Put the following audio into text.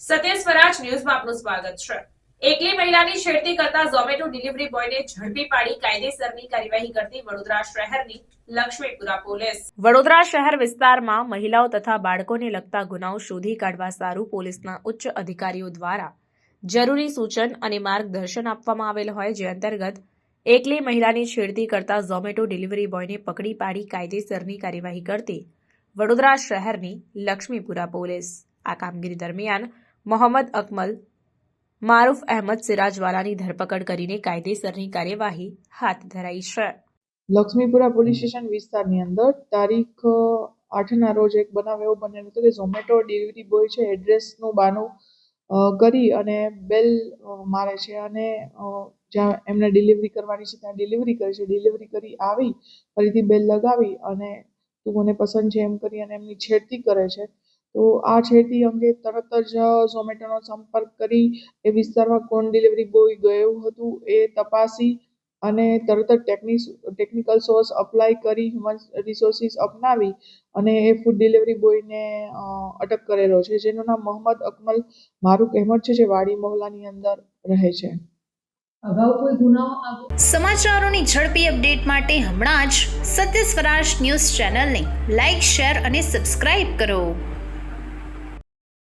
સત્ય સ્વરાજ ન્યૂઝમાં આપનું સ્વાગત છે. એકલી મહિલાની છેડતી કરતા ઝોમેટો ડિલિવરી બોયને ઝડપી પાડી કાયદેસરની કાર્યવાહી કરતી વડોદરા શહેરની લક્ષ્મીપુરા પોલીસ. વડોદરા શહેર વિસ્તારમાં મહિલાઓ તથા બાળકોને લગતા ગુનાઓ શોધી કાઢવા સારું પોલીસના ઉચ્ચ અધિકારીઓ દ્વારા જરૂરી સૂચન અને માર્ગદર્શન આપવામાં આવેલ હોય જે અંતર્ગત એકલી મહિલાની છેડતી કરતા ઝોમેટો ડિલિવરી બોયને પકડી પાડી કાયદેસરની કાર્યવાહી કરતી વડોદરા શહેરની લક્ષ્મીપુરા પોલીસ. આ કામગીરી દરમિયાન મોહમ્મદ અકમલ, મારૂફ અહેમદ સિરાજવાલાની ધરપકડ કરીને કાયદેસરની કાર્યવાહી હાથ ધરાઈ છે. લક્ષ્મીપુરા પોલીસ સ્ટેશન વિસ્તારની અંદર તારીખ આઠના રોજ એક બનાવ એવો બનેલો હતો કે ઝોમેટો ડિલિવરી બોય છે, એડ્રેસનું બાનું કરી અને બેલ મારે છે અને જ્યાં એમને ડિલિવરી કરવાની છે ત્યાં ડિલિવરી કરે છે. ડિલિવરી કરી આવી, ફરીથી બેલ લગાવી અને તું મને પસંદ છે એમ કરી અને એમની છેડતી કરે છે. તો આ છેડતી અંગે તરત જ ઝોમેટોનો સંપર્ક કરી એ વિસ્તારમાં કોણ ડિલિવરી બોય ગયું હતું એ તપાસી અને તરત જ ટેકનિક ટેકનિકલ સોર્સ અપ્લાય કરી હ્યુમન રિસોર્સિસ અપનાવી અને એ ફૂડ ડિલિવરી બોયને અટક કરેલો છે જેનું નામ મોહમ્મદ અકમલ મારું અહેમદ છે જે વાડી મોહલ્લાની અંદર રહે છે. અગાઉ કોઈ ગુનાઓ સમાચારોની ઝડપી અપડેટ માટે હમણાં જ સત્ય સ્વરાજ ન્યૂઝ ચેનલને લાઇક શેર અને સબસ્ક્રાઇબ કરો.